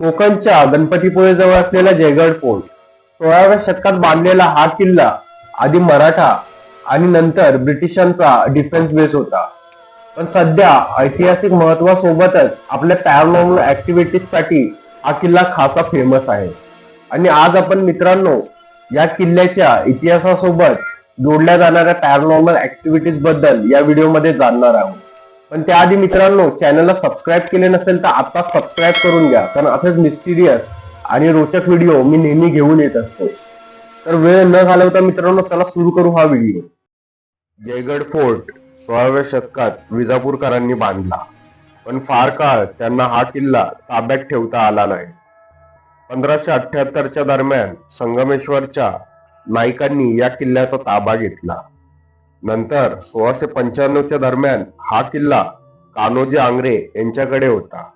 कोकणच्या गणपतीपुळे जवळ असलेला जयगड फोर्ट सोळाव्या शतकात बांधलेला हा किल्ला आधी मराठा आणि नंतर ब्रिटिशांचा डिफेन्स बेस होता. पण सध्या ऐतिहासिक महत्वासोबतच आपल्या पॅरानॉर्मल ऍक्टिव्हिटीजसाठी हा किल्ला खासा फेमस आहे. आणि आज आपण मित्रांनो या किल्ल्याच्या इतिहासासोबत जोडल्या जाणाऱ्या पॅरानॉर्मल ऍक्टिव्हिटीजबद्दल या व्हिडिओमध्ये जाणणार आहोत. पण त्याआधी मित्रांनो चॅनलला सबस्क्राईब केले नसेल तर आता सबस्क्राईब करून घ्या. कारण असेच मिस्टिरियस आणि रोचक व्हिडिओ मी नेहमी घेऊन येत असतो. तर वेळ न घालवता मित्रांनो चला सुरू करू हा व्हिडिओ जयगड फोर्ट सोळाव्या शतकात विजापूरकरांनी बांधला. पण फार काळ त्यांना हा किल्ला ताब्यात ठेवता आला नाही. पंधराशे अठ्याहत्तरच्या दरम्यान संगमेश्वरच्या नाईकांनी या किल्ल्याचा ताबा घेतला. नंतर सोळाशे पंच्याण्णवच्या दरम्यान हा किल्ला कान्होजी आंग्रे यांच्याकडे होता.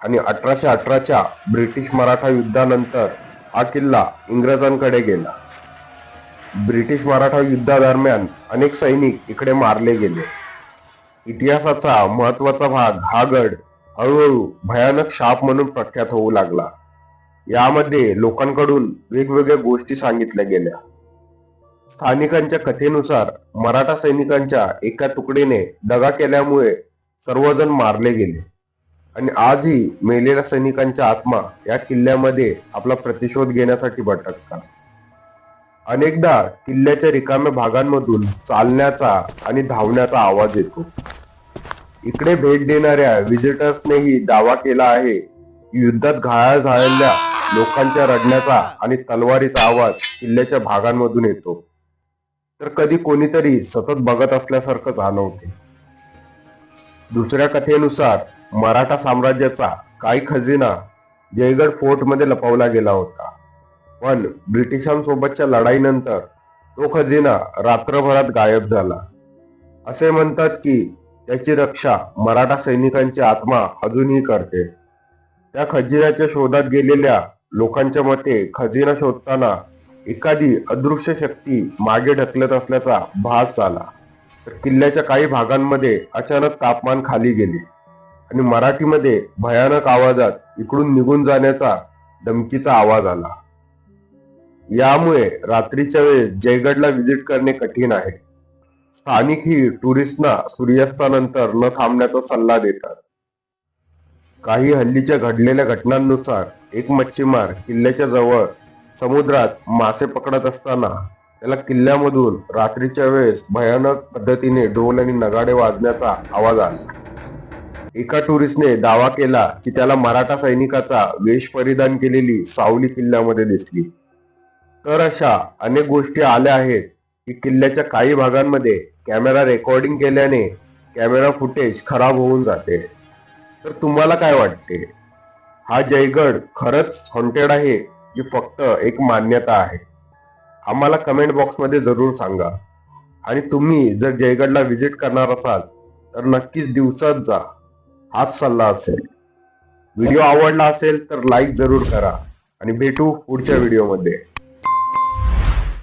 आणि अठराशे अठराच्या ब्रिटिश मराठा युद्धानंतर हा किल्ला इंग्रजांकडे गेला. ब्रिटिश मराठा युद्धादरम्यान अनेक सैनिक इकडे मारले गेले. इतिहासाचा महत्त्वाचा भाग हा गड हळूहळू भयानक शाप म्हणून प्रख्यात होऊ लागला. यामध्ये लोकांकडून वेगवेगळ्या गोष्टी सांगितल्या गेल्या. स्थानिकांच्या कथेनुसार मराठा सैनिकांच्या एका तुकडीने दगा केल्यामुळे सर्वजण मारले गेले. आणि आजही मेलेल्या सैनिकांच्या आत्मा या किल्ल्यामध्ये आपला प्रतिशोध घेण्यासाठी भटकतात. अनेकदा किल्ल्याच्या रिकाम्या भागांमधून चालण्याचा आणि धावण्याचा आवाज येतो. इकडे भेट देणाऱ्या विजिटर्सनेही दावा केला आहे की युद्धात घायाळ झालेल्या लोकांच्या रडण्याचा आणि तलवारीचा आवाज किल्ल्याच्या भागांमधून येतो. तर कधी कोणीतरी सतत बघत असल्यासारखं जाणवते दुसऱ्या कथेनुसार मराठा साम्राज्याचा काही खजिना जयगड फोर्टमध्ये लपवला गेला होता. पण ब्रिटिशांसोबतच्या लढाईनंतर तो खजिना रात्रभरात गायब झाला. असे म्हणतात की त्याची रक्षा मराठा सैनिकांची आत्मा अजूनही करते. त्या खजिन्याच्या शोधात गेलेल्या लोकांच्या मते खजिना शोधताना एखादी अदृश्य शक्ती मागे ढकलत असल्याचा भास झाला. तर किल्ल्याच्या काही भागांमध्ये अचानक तापमान खाली गेले आणि मराठीमध्ये भयानक आवाजात इकडून निघून जाण्याचा धमकीचा आवाज आला. यामुळे रात्रीच्या वेळेस जयगडला व्हिजिट करणे कठीण आहे. स्थानिक ही टुरिस्टना सूर्यास्तानंतर न थांबण्याचा सल्ला देतात. काही हल्लीच्या घडलेल्या घटनांनुसार एक मच्छीमार किल्ल्याच्या जवळ समुद्रात मासे पकडत असताना त्याला किल्ल्यामधून रात्रीच्या वेळेस भयानक पद्धतीने ढोल आणि नगाडे वाजण्याचा आवाज आला. एका टुरिस्टने दावा केला की त्याला मराठा सैनिकाचा वेश परिधान केलेली सावली किल्ल्यामध्ये दिसली. तर अशा अनेक गोष्टी आल्या आहेत की किल्ल्याच्या काही भागांमध्ये कॅमेरा रेकॉर्डिंग केल्याने कॅमेरा फुटेज खराब होऊन जाते. तर तुम्हाला काय वाटते? हा जयगड खरंच हॉन्टेड आहे की फक्त एक मान्यता आहे आम्हाला कमेंट बॉक्समध्ये जरूर सांगा. आणि तुम्ही जर जयगडला व्हिजिट करणार असाल तर नक्कीच दिवसात जा. हाच सल्ला असेल. व्हिडिओ आवडला असेल तर लाईक जरूर करा. आणि भेटू पुढच्या व्हिडिओमध्ये